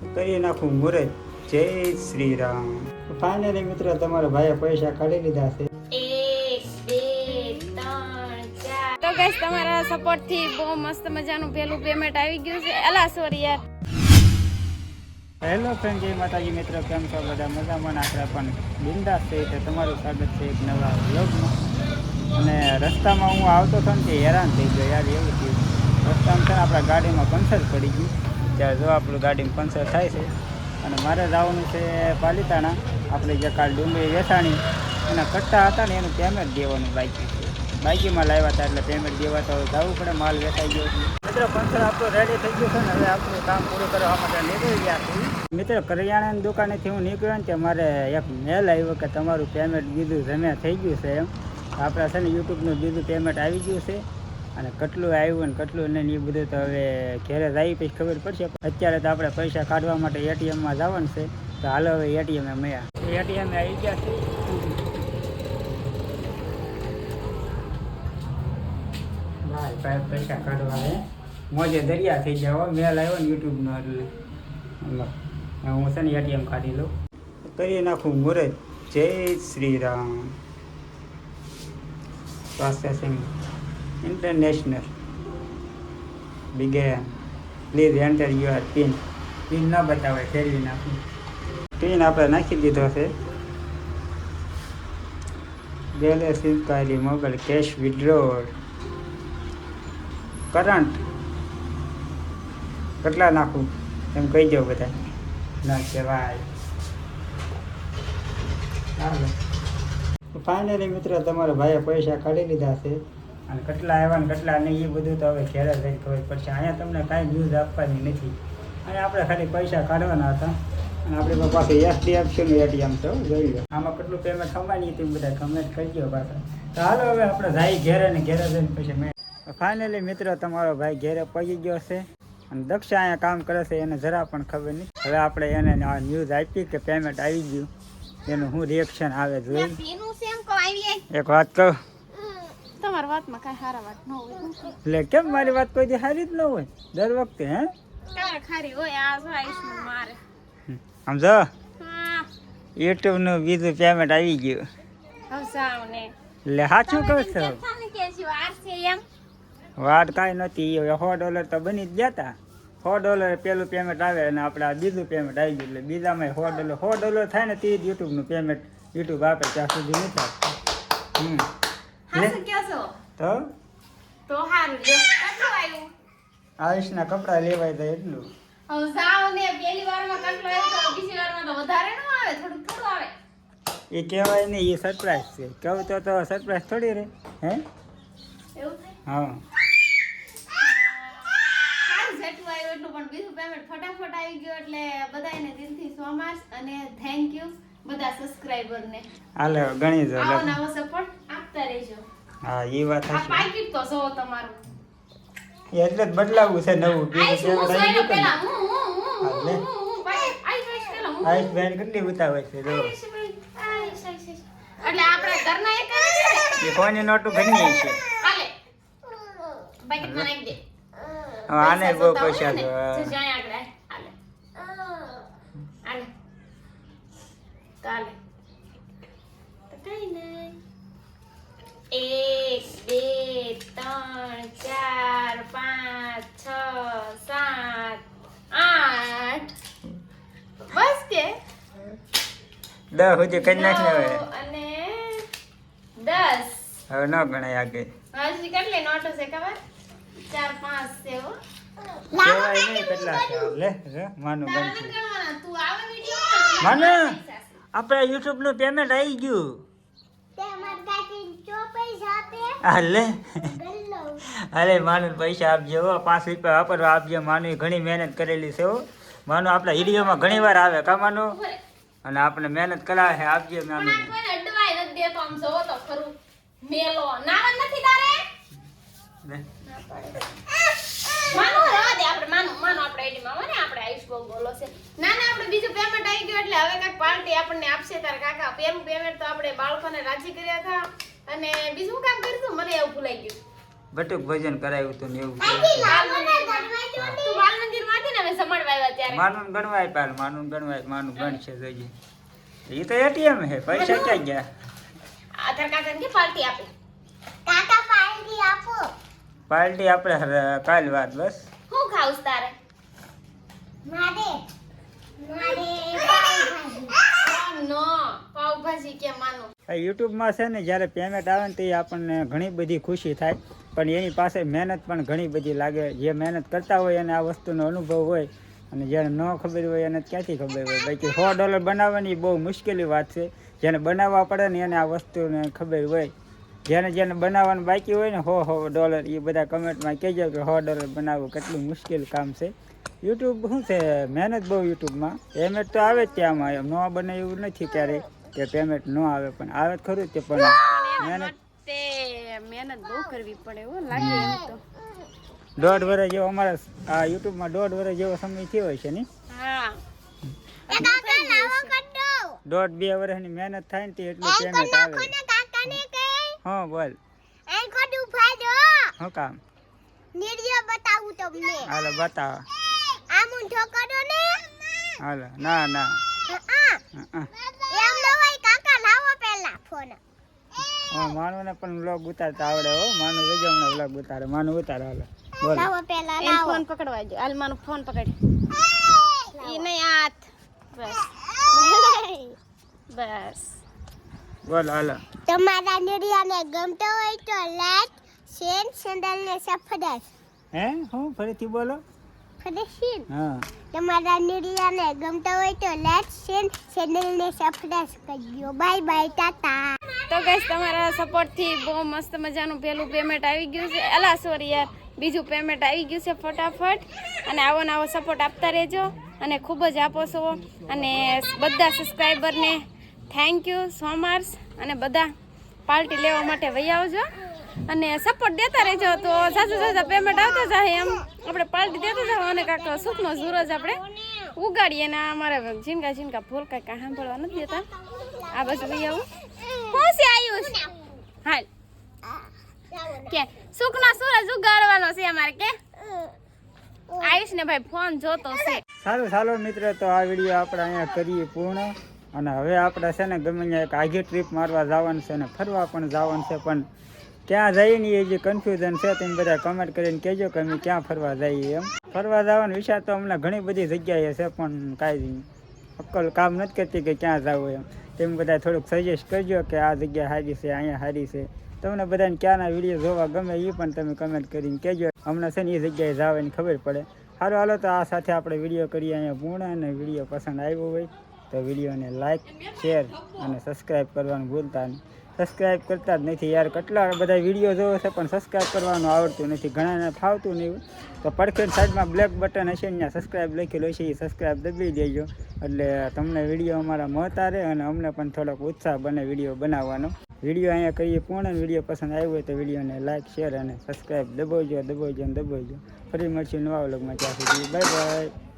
કરી નાખું મુરત. જય શ્રી રામ ફાઇનલી મિત્રો તમારા ભાઈએ પૈસા કાઢી લીધા છે. તો ગાઈસ તમારા સપોર્ટથી બહુ મસ્ત મજાનું પેલું પેમેન્ટ આવી ગયું છે. અલા સોરી યાર. હેલો ફ્રેન્ડ જય માતાજી મિત્રો કેમ છો બધા? મજામાં આપણે પણ બિંદાસ છે તો તમારું સ્વાગત છે એક નવા વ્લોગમાં. અને રસ્તામાં હું આવતો હતો ને તે હેરાન થઈ ગયો યાર એવું થયું. રસ્તામાં છે આપણા ગાડીમાં પંચર પડી ગયું. ત્યાં જો આપણું ગાડીમાં પંચર થાય છે. અને મારે જવાનું છે પાલિતાણા. આપણે જે કાલ ડુંગળી વેચાણી. એના કટ્ટા હતા ને એનું પેમેન્ટ દેવાનું બાકી છે. બાઈકીમાં લાવ્યા હતા એટલે પેમેન્ટ દેવા તો જવું પડે, માલ વેચાઈ ગયો મિત્રો, પંચર આપણું રેડી થઈ ગયું છે ને હવે આપણું કામ પૂરું કરવા માટે નીકળી ગયા છીએ. મિત્ર, કરિયાણાની દુકાનેથી હું નીકળ્યો ને ત્યાં મારે એક મેલ આવ્યો કે તમારું પેમેન્ટ બીજું જમે થઈ ગયું છે એમ. આપણા છે ને યુટ્યુબનું બીજું પેમેન્ટ આવી ગયું છે. અને કેટલું આવ્યું ને કેટલું નહીં એ બધું તો હવે ઘેરે આવી પછી ખબર પડશે. અત્યારે તો આપણે પૈસા કાઢવા માટે એટીએમમાં જવાનું છે. તો હાલો હવે એટીએમ મળ્યા. એટીએમ આવી ગયા છે. ભાઈ પૈસા કાઢવા મોજે દરિયા થઈ ગયા હો. મેલ આવ્યો ને યુટ્યુબનો એટલે. હું છે એટીએમ કાઢી લઉં. કરી નાખું મુરત. જય Shri Ram. Processing international begin please enter your pin pin ન બતાવે ફેરવી નાખું. પિન આપણે નાખી દીધો છે. Balance enquiry mobile cash withdrawal current કેટલા નાખું? એમ કહી દો બધા. ના કહેવાય. ફાઇનલી મિત્રો તમારા ભાઈએ પૈસા કાઢી લીધા છે. અને કેટલા આવ્યા ને કેટલા નહીં એ બધું તો હવે ઘેરે જઈને ખબર પડશે. અહીંયા તમને કાંઈ ન્યૂઝ આપવાની નથી. અહીંયા આપણે ખાલી પૈસા કાઢવાના હતા. અને આપણી પાસે એચડીએફસીનું એટીએમ છે જોઈ લો. આમાં કેટલું પેમેન્ટ થવાની હતી બધા કમેન્ટ કરજો પાછા. તો હાલો હવે આપણે જાય ઘેરે ને ઘેરે જઈને પછી મેં ફાઇનલી મિત્રો તમારો ભાઈ ઘેરે પહોંચી ગયો છે. અને દક્ષ અહીંયા કામ કરે છે એને જરા પણ ખબર નહીં. હવે આપણે એને ન્યૂઝ આપી કે પેમેન્ટ આવી ગયું. એનું શું રિએક્શન આવે જોઈ. એક વાત કહું. તમારી વાતમાં કાંઈ સારા વાત ન હોય એટલે કેમ મારી વાત કોઈ દી સારી જ ન હોય? દર વખતે હે? કાંઈ ખારી હોય આ જો આયુષ્માન મારે. સમજો યુટ્યુબ યુટ્યુબનું બીજું પેમેન્ટ આવી ગયું. હસાવ ને. એટલે સાચું કહું છું? વાત કાંઈ નહોતી હવે સો ડોલર તો બની જ ગયા હતા સો ડોલર પેલું પેમેન્ટ આવે અને આપણે આ બીજું પેમેન્ટ આવી ગયું. એટલે બીજામાં સો ડોલર સો ડોલર થાય ને તે જ યુટ્યુબનું પેમેન્ટ યુટ્યુબ આપે ત્યાં સુધી નહીં થાય. હમ. હા લે. શું કહો છો? તો? તો સારું જો કેટલું આવ્યું આયુષના કપડા લેવાય તો એટલું. હવે જાવ ને પહેલી વારમાં કેટલો આવ્યો તો બીજી વારમાં તો વધારે ન આવે થોડું થોડું આવે. એ કહેવાય નહીં એ સરપ્રાઈઝ છે. કહું તો તો સરપ્રાઈઝ થોડી રે હે? એવું થાય? હા. એટલું પણ બીજું પેમેન્ટ ફટાફટ આવી ગયું એટલે બધાને દિલથી સો માસ અને થેન્ક યુ બધા સબસ્ક્રાઇબર ને. હાલો ગણી જો આવો. નવો સપોર્ટ આપતા રહેજો. હા એ વાત આ પાકીટ તો જોવો તમારું. એટલે જ બદલાવું છે નવું. પેમેન્ટ આવી પેલા. હું હું હું હા. હું પાકીટ આઈશ આઈશ પેલા હું આયુષ બેન કેટલી ઉતાવળ છે જો. ભાઈ. એટલે આપણે ઘરના એક જ છે. એ કોની નોટું ઘરની છે? હાલે પાકીટમાં નાખી દે. હવે આને બહુ પૈસા ને, જો જો જ્યાં આગળ આય. હાલે હાલે કાલે તો કઈ નહીં એક બે ત્રણ ચાર પાંચ છ સાત આઠ બસ કે દસ સુધી કરી નાખ ને હવે. અને દસ. હવે ન ગણાય આગળ. હજી કેટલી નોટો છે ખબર? ચાર પાંચ છે હો. આપણે યુટ્યુબનું પેમેન્ટ આવી ગયું. હાલે અરે માનું પૈસા આપજો હો. પાંચ રૂપિયા વાપરવા આપજો. માનુ ઘણી મહેનત કરેલી છે હો. માનું આપણા વિડીયોમાં ઘણી વાર આવે કા માનું? અને આપણે મહેનત કરાવે છે આપજે માનું કોઈને અડવાય નથી દેતો આમ જોવો તો ખરું. મેલો. નાવન નથી તારે. માનો રહેવા દે આપણે માનો માનો આપણે આઈડીમાં હોય ને આપણે આયુષ બહુ બોલો છે. ના ના આપણે બીજું પેમેન્ટ આવી ગયું એટલે હવે કાંઈક પાર્ટી આપણને આપશે તાર કાકા. પહેલું પેમેન્ટ તો આપણે બાળકોને રાજી કર્યા હતા. અને બીજું કામ કરીશું મને એવું ભૂલાઈ ગયું. બટુક ભજન કરાયું હતું ને એવું ને માનું ગણવાય પાલ માનું ગણવાય માનું ગણશે જોઈએ એ તો એટીએમ હે પૈસા ક્યાં ગયા? આધાર કાર્ડ કે પાર્ટી આપે? પાર્ટી આપણે હર- કાલ વાત બસ. હું ખાઉસ તારે? નો પાવભાજી કે માનો. યુટ્યુબમાં છે ને જ્યારે પેમેન્ટ આવે ને તે આપણને ઘણી બધી ખુશી થાય. પણ એની પાસે મહેનત પણ ઘણી બધી લાગે. જે મહેનત કરતા હોય એને આ વસ્તુનો અનુભવ હોય અને જેને ન ખબર હોય એને ક્યાંથી ખબર હોય? બાકી સો ડોલર બનાવવાની બહુ મુશ્કેલી વાત છે. જેને બનાવવા પડે ને એને આ વસ્તુને ખબર હોય. જેને જેને બનાવવાનું બાકી હોય ને હો હો ડોલર એ બધા કમેન્ટમાં કહેજો કે સો ડોલર બનાવવું કેટલું મુશ્કેલ કામ છે. યુટ્યુબ શું છે? મહેનત બહુ યુટ્યુબમાં. પેમેન્ટ તો આવે જ ત્યાંમાં ન બને એવું નથી ક્યારેય. કે પેમેન્ટ ન આવે પણ આવે જ ખરું જ તે પણ મહેનત તે મહેનત બહુ કરવી પડે એવું લાગે એમ તો. દોઢ વર્ષ જેવો અમારા આ યુટ્યુબમાં દોઢ વર્ષ જેવો સમય થયો હોય છે ને દોઢ બે વર્ષની મહેનત થાય ને તે એટલું પેમેન્ટ આવે. હા બોલ. હું કામ? બતાવું તમને. હાલો બતાવો. આમ ઊંધો કરો ને. હાલો ના ના. હા હં, હં. એમ ન હોય કાકા લાવો ફોન હા માનુને પણ વ્લોગ ઉતારતા આવડે હો. માનું વેજો હમણાં વ્લોગ ઉતારે. માનું ઉતારે હાલો. બોલો. લાવો પહેલા લાવો. ફોન પકડવા જો આલમાનો ફોન પકડ ઈ નહીં હાથ. બસ. બસ. બોલો હાલો. તમારા નિરિયાને ગમતો હોય તો લાઈક શેર સેન્ડલ ને સફરજન હે? હું ફરીથી બોલો? ફરસીન હા. તમારા નિરિયાને ગમતા હોય તો લાઈક શેર ચેનલને સબસ્ક્રાઇબ કરજો. બાય બાય ટાટા તો ગાઈસ તમારા સપોર્ટથી બહુ મસ્ત મજાનું પહેલું પેમેન્ટ આવી ગયું છે. અલા સોરી યાર બીજું પેમેન્ટ આવી ગયું છે ફટાફટ. અને આવો ને આવો સપોર્ટ આપતા રહેજો. અને ખૂબ જ આપો છો. અને બધા સબસ્ક્રાઈબરને થેન્ક યુ સો મચ અને બધા પાર્ટી લેવા માટે વહી આવજો. અને સપોર્ટ દેતા રહેજો તો સાસુ સાસા પેમેન્ટ આવતા જાય એમ. આપણે પાર્ટી દેતા જાવ અને કાંક સુખનો સૂરજ આપણે ઉગાડીએ ને અમારે ઝીણકા ઝીણકા ફૂલ કાંઈ સાંભળવા નથી દેતા. આ બસ ભાઈ આવું. હું છે આયુષ? હાલ. કે સુખનો સૂરજ ઉગાડવાનો છે અમારે કે? આયુષ ને ભાઈ ફોન જોતો છે. સારું ચાલો મિત્ર, તો આ વીડિયો આપણે અહીંયા કરીએ પૂર્ણ. અને હવે આપણે છે ને ગમે ત્યાં એક આગે ટ્રીપ મારવા જવાનું છે ને ફરવા પણ જવાનું છે, પણ ક્યાં જઈએ ને એ જે કન્ફ્યુઝન છે તમે બધા કમેન્ટ કરીને કહેજો કે અમે ક્યાં ફરવા જઈએ એમ. ફરવા જવાનો વિચાર તો અમને ઘણી બધી જગ્યાએ છે, પણ કાંઈ અક્કલ કામ નથી કરતી કે ક્યાં જવું એમ. તેમ બધા થોડુંક સજેસ્ટ કરજો કે આ જગ્યા સારી છે, અહીંયા સારી છે. તમને બધાને ક્યાંના વીડિયો જોવા ગમે એ પણ તમે કમેન્ટ કરીને કહેજો. અમને છે ને એ જગ્યાએ જવાની ખબર પડે. સારું હાલો, તો આ સાથે આપણે વીડિયો કરીએ અહીંયા પૂર્ણ અને વીડિયો પસંદ આવ્યો હોય તો વિડીયોને લાઇક શેર અને સબસ્ક્રાઈબ કરવાનું ભૂલતા નહીં. સબસ્ક્રાઈબ કરતા જ નથી યાર. કેટલા બધા વીડિયો જોવે છે, પણ સબસ્ક્રાઈબ કરવાનું આવડતું નથી. ઘણાને ફાવતું નહીં તો પડખેડ સાઈડમાં બ્લેક બટન હશે ને સબસ્ક્રાઈબ લખેલું હશે, એ સબસ્ક્રાઈબ દબાવી દેજો. એટલે તમને વીડિયો અમારા મળતા રહે અને અમને પણ થોડોક ઉત્સાહ બને વીડિયો બનાવવાનો. વીડિયો અહીંયા કરીએ પૂર્ણ વીડિયો પસંદ આવ્યો હોય તો વિડીયોને લાઇક શેર અને સબસ્ક્રાઈબ દબાવજો દબાવજો અને દબાવજો. ફરી મળશું નવા વ્લોગમાં ત્યાં સુધી બાય બાય